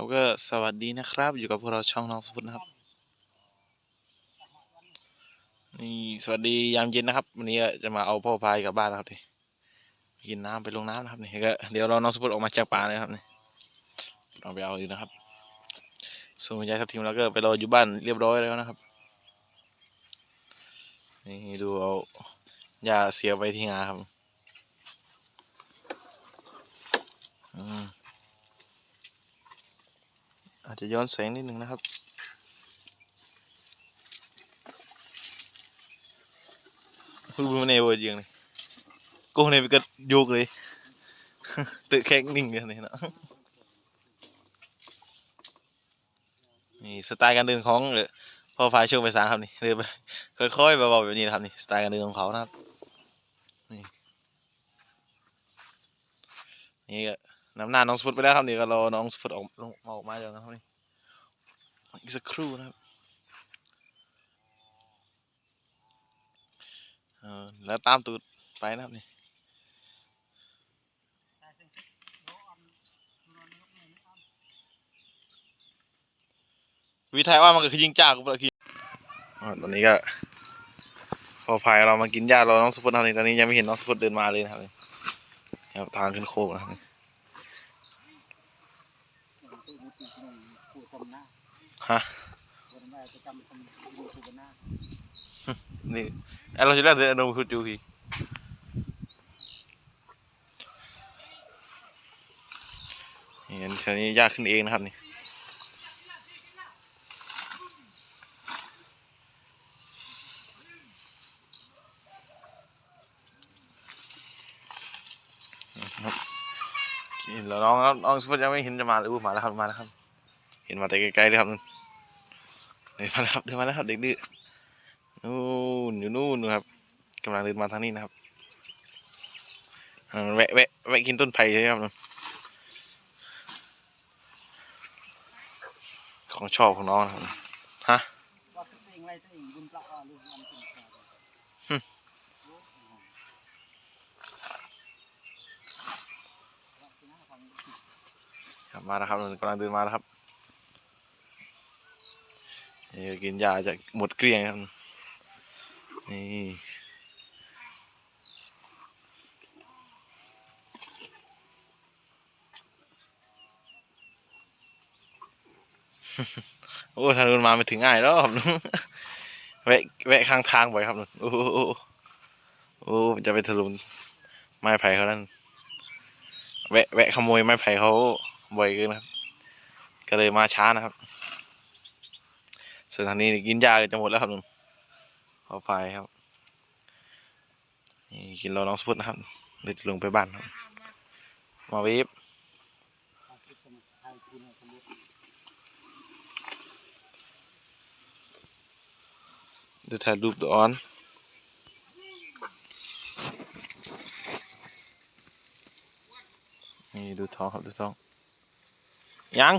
ครับก็สวัสดีนะครับ อยู่กับพวกเราช่องน้องสพุทธนะครับ นี่สวัสดียามเย็นนะครับ วันนี้จะมาเอาพ่อพายกลับบ้านนะครับนี่กินน้ำไปลงน้ำนะครับนี่ก็เดี๋ยวเราน้องสพุทธออกมาจากป่าเลยครับนี่เราไปเอาอยู่นะครับส่วนยายทับทิมเราก็ไปรออยู่บ้านเรียบร้อยแล้วนะครับนี่ดูเอาหญ้าเสียไว้ที่งาครับอืม จะย้อนแสงนิดนึงนะครับคุณบุญเนเวอร์ยังเลยกูเนี่ยไปก็โยกเลยตึกแข็งนิ่งเลยนะนี่สไตล์การเดินของเออพ่อพาช่วงไปสางครับนี่เดินไปค่อยๆเบาๆแบบนี้นะครับนี่สไตล์การเดินของเขานะครับนี่นี่ก็ นำหน้าน้องสปุตไปแล้วครับนี่ก็รอน้องสปุตออกลงออกมาแล้วนะครับนี่อีกสักครู่นะครับเออแล้วตามตูดไปนะครับนี่วิทยว่ามันก็คือยิงจากกูเปล่าคืออ๋อตอนนี้ก็ พอพายเรามากินหญ้ารอน้องสปุตนะครับนี่ตอนนี้ยังไม่เห็นน้องสปุตเดินมาเลยนะครับครับทางขึ้นโค้งนะครับ นี่ฮะนี่ไอเราจะได้เดินดูคุณจูพีนี่อันนี้นี้ยากขึ้นเองนะครับนี่ครับเห็นแล้วน้องครับน้องสปอตยังไม่เห็นจะมาเลยอู้มาแล้วครับมาแล้วครับ เห็นมาแต่ไกลๆเลยครับนู่นเดินมาแล้วครับเดินมาแล้วครับเด็กดื้อนู่นอยู่นู่นนะครับกำลังเดินมาทางนี้นะครับอ่าแวะแวะแวะกินต้นไผ่ใช่ไหมครับนู่นของชอบของน้องนะครับฮะมาแล้วครับกำลังเดินมาแล้วครับ นี่กินยาจะหมดเกลี้ยงครับ นี่ โอ้ทางนู้นมาไม่ถึงง่ายแล้วครับแวะแวะข้างทางบ่อยครับนู่นโอ้โหโอ้จะไปถลุไม้ไผ่เขานั่นแวะแวะขโมยไม้ไผ่เขาบ่อยเกินครับ ก็เลยมาช้านะครับ ส่วนทานีกินยากจะหมดแล้วครับนุ่นขอไฟครับ นี่กินรอน้องสพุทนะครับเดี๋ยวลงไปบ้านครับมาวิบเดี๋ยวถ่ายรูปตัวออนนี่ดูท้องครับดูท้องยัง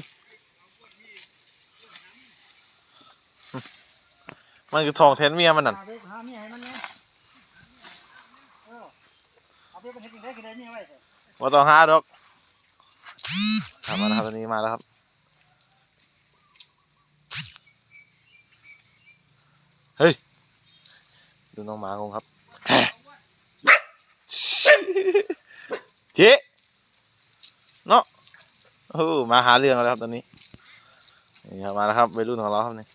มันคือทองแทนเมียมันนั่น หาเด็กหาเมียให้มันเนี่ยเออเอาไปเป็นเฮ็ดจังได๋ก็ได้เมียไว้เถอะว่าต้องหาดอกครับมาแล้วครับตอนนี้มาแล้วครับ เฮ้ย ดูน้องหมางงครับ เจ๊เนาะโอ้มาหาเรื่องแล้วครับตอนนี้ นี่ครับมาแล้วครับวัยรุ่นของเราครับนี่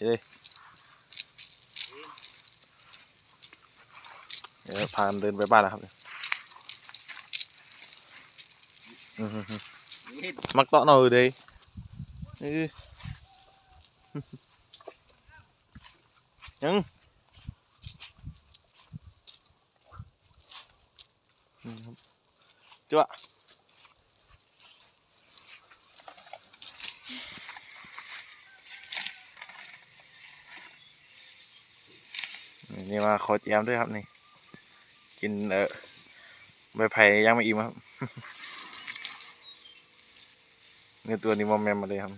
เฮ้ยเดี๋ยวพากันเดินไปบ้านแล้วครับเนี่ยอื้อหือหือมักเตาะหน่อยเลยเอ้ยยังนี่ครับจ้วะ นี่มาโคเจียมด้วยครับนี่ กินเออใบไผ่ย่างไม่อิ่มครับเนื้อตัวนี้มอมแมมมาเลยครับ